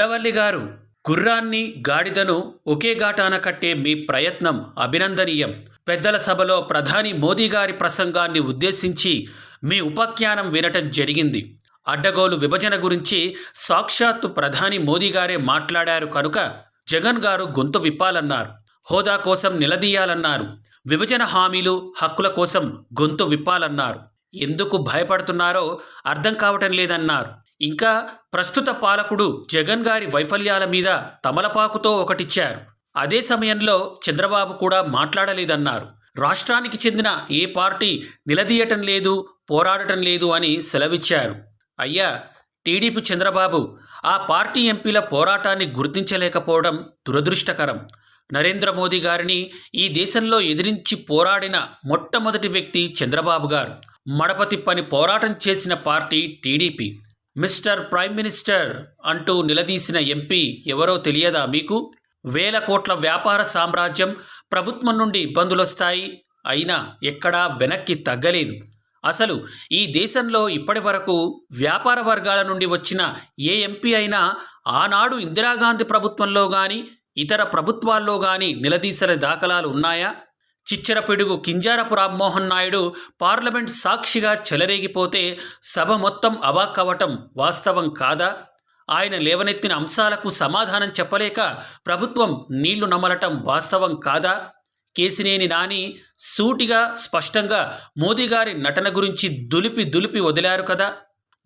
ఉండవల్లి గారు గుర్రాన్ని గాడిదను ఒకే ఘాటాన కట్టే మీ ప్రయత్నం అభినందనీయం. పెద్దల సభలో ప్రధాని మోదీ గారి ప్రసంగాన్ని ఉద్దేశించి మీ ఉపాఖ్యానం వినటం జరిగింది. అడ్డగోలు విభజన గురించి సాక్షాత్తు ప్రధాని మోదీ గారే మాట్లాడారు కనుక జగన్ గారు గొంతు విప్పాలన్నారు. హోదా కోసం నిలదీయాలన్నారు. విభజన హామీలు హక్కుల కోసం గొంతు విప్పాలన్నారు. ఎందుకు భయపడుతున్నారో అర్థం కావటం లేదన్నారు. ఇంకా ప్రస్తుత పాలకుడు జగన్ గారి వైఫల్యాల మీద తమలపాకుతో ఒకటిచ్చారు. అదే సమయంలో చంద్రబాబు కూడా మాట్లాడలేదన్నారు. రాష్ట్రానికి చెందిన ఏ పార్టీ నిలదీయటం లేదు పోరాడటం లేదు అని సెలవిచ్చారు. అయ్యా టీడీపీ చంద్రబాబు ఆ పార్టీ ఎంపీల పోరాటాన్ని గుర్తించలేకపోవడం దురదృష్టకరం. నరేంద్ర మోదీ గారిని ఈ దేశంలో ఎదిరించి పోరాడిన మొట్టమొదటి వ్యక్తి చంద్రబాబు గారు. మడపతిప్పని పోరాటం చేసిన party TDP. Mister prime minister అంటూ నిలదీసిన ఎంపీ ఎవరో తెలియదా మీకు? వేల కోట్ల వ్యాపార సామ్రాజ్యం ప్రభుత్వం నుండి ఇబ్బందులొస్తాయి. అయినా ఎక్కడా వెనక్కి తగ్గలేదు. అసలు ఈ దేశంలో ఇప్పటి వరకు వ్యాపార వర్గాల నుండి వచ్చిన ఏ ఎంపీ అయినా ఆనాడు ఇందిరాగాంధీ ప్రభుత్వంలో కానీ ఇతర ప్రభుత్వాల్లో కానీ నిలదీసిన దాఖలాలు ఉన్నాయా? చిచ్చరపిడుగు కింజారపు రామ్మోహన్ నాయుడు పార్లమెంట్ సాక్షిగా చెలరేగిపోతే సభ మొత్తం అవాక్కవటం వాస్తవం కాదా? ఆయన లేవనెత్తిన అంశాలకు సమాధానం చెప్పలేక ప్రభుత్వం నీళ్ళు నమలటం వాస్తవం కాదా? కేసినేని నాని సూటిగా స్పష్టంగా మోదీ గారి నటన గురించి దులిపి దులిపి వదిలారు కదా?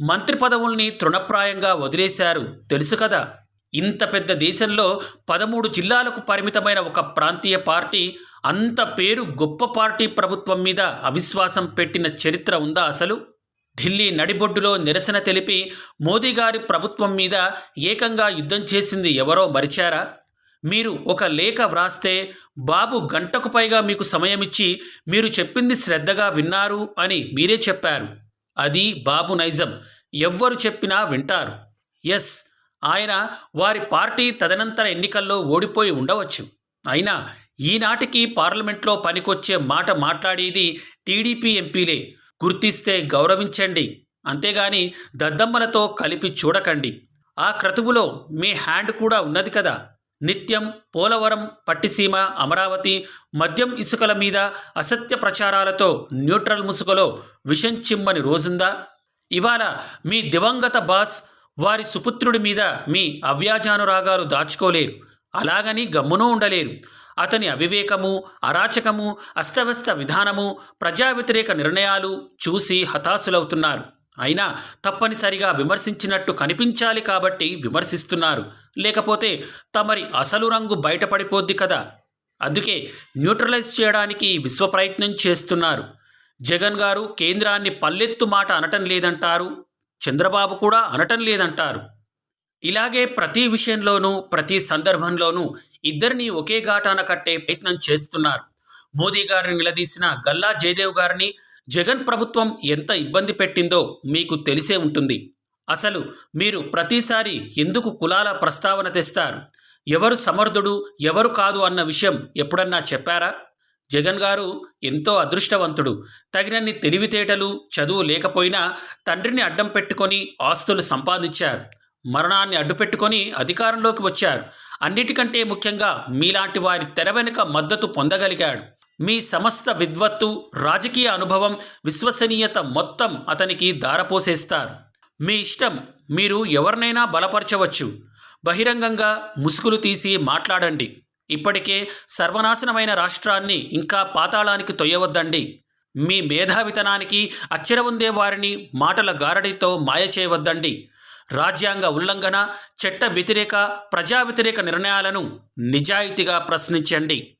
మంత్రి పదవుల్ని తృణప్రాయంగా వదిలేశారు. తెలుసు కదా? ఇంత పెద్ద దేశంలో పదమూడు జిల్లాలకు పరిమితమైన ఒక ప్రాంతీయ పార్టీ అంత పేరు గొప్ప పార్టీ ప్రభుత్వం మీద అవిశ్వాసం పెట్టిన చరిత్ర ఉందా అసలు? ఢిల్లీ నడిబొడ్డులో నిరసన తెలిపి మోదీ గారి ప్రభుత్వం మీద ఏకంగా యుద్ధం చేసింది ఎవరో మరిచారా? మీరు ఒక లేఖ వ్రాస్తే బాబు గంటకు పైగా మీకు సమయం ఇచ్చి మీరు చెప్పింది శ్రద్ధగా విన్నారు అని మీరే చెప్పారు. అది బాబు నైజం. ఎవ్వరు చెప్పినా వింటారు. ఎస్. ఆయన వారి పార్టీ తదనంతర ఎన్నికల్లో ఓడిపోయి ఉండవచ్చు. అయినా ఈనాటికి పార్లమెంట్లో పనికొచ్చే మాట మాట్లాడేది టీడీపీ ఎంపీలే. గుర్తిస్తే గౌరవించండి. అంతేగాని దద్దమ్మలతో కలిపి చూడకండి. ఆ క్రతువులో మీ హ్యాండ్ కూడా ఉన్నది కదా. నిత్యం పోలవరం పట్టిసీమ అమరావతి మద్యం ఇసుకల మీద అసత్య ప్రచారాలతో న్యూట్రల్ ముసుగులో విషం చిమ్మని రోజుందా? ఇవాళ మీ దివంగత బాస్ వారి సుపుత్రుడి మీద మీ అవ్యాజానురాగాలు దాచుకోలేరు. అలాగని గమ్మునూ ఉండలేరు. అతని అవివేకము అరాచకము అస్తవ్యస్త విధానము ప్రజా వ్యతిరేక నిర్ణయాలు చూసి హతాశులవుతున్నారు. అయినా తప్పనిసరిగా విమర్శించినట్టు కనిపించాలి కాబట్టి విమర్శిస్తున్నారు. లేకపోతే తమరి అసలు రంగు బయటపడిపోద్ది కదా? అందుకే న్యూట్రలైజ్ చేయడానికి విశ్వ ప్రయత్నం చేస్తున్నారు. జగన్ గారు కేంద్రాన్ని పల్లెత్తు మాట అనటం లేదంటారు. చంద్రబాబు కూడా అనటం లేదంటారు. ఇలాగే ప్రతి విషయంలోనూ ప్రతి సందర్భంలోనూ ఇద్దరిని ఒకే ఘాటాన కట్టే ప్రయత్నం చేస్తున్నారు. మోదీ గారిని నిలదీసిన గల్లా జయదేవ్ గారిని జగన్ ప్రభుత్వం ఎంత ఇబ్బంది పెట్టిందో మీకు తెలిసే ఉంటుంది. అసలు మీరు ప్రతిసారి ఎందుకు కులాల ప్రస్తావన తెస్తారు? ఎవరు సమర్థుడు ఎవరు కాదు అన్న విషయం ఎప్పుడన్నా చెప్పారా? జగన్ గారు ఎంతో అదృష్టవంతుడు. తగినన్ని తెలివితేటలు చదువు లేకపోయినా తండ్రిని అడ్డం పెట్టుకొని ఆస్తులు సంపాదించారు. మరణాన్ని అడ్డుపెట్టుకొని అధికారంలోకి వచ్చారు. అన్నిటికంటే ముఖ్యంగా మీలాంటి వారి తెర వెనుక మద్దతు పొందగలిగాడు. మీ సమస్త విద్వత్తు రాజకీయ అనుభవం విశ్వసనీయత మొత్తం అతనికి దారపోసేస్తారు మీ ఇష్టం మీరు ఎవరినైనా బలపరచవచ్చు. బహిరంగంగా ముసుగులు తీసి మాట్లాడండి. ఇప్పటికే సర్వనాశనమైన రాష్ట్రాన్ని ఇంకా పాతాళానికి తొయ్యవద్దండి. మీ మేధావితనానికి అచ్చర ఉందే వారిని మాటల గారడితో మాయ చేయవద్దండి. రాజ్యాంగ ఉల్లంఘన చట్ట వ్యతిరేక ప్రజా వ్యతిరేక నిర్ణయాలను నిజాయితీగా ప్రశ్నించండి.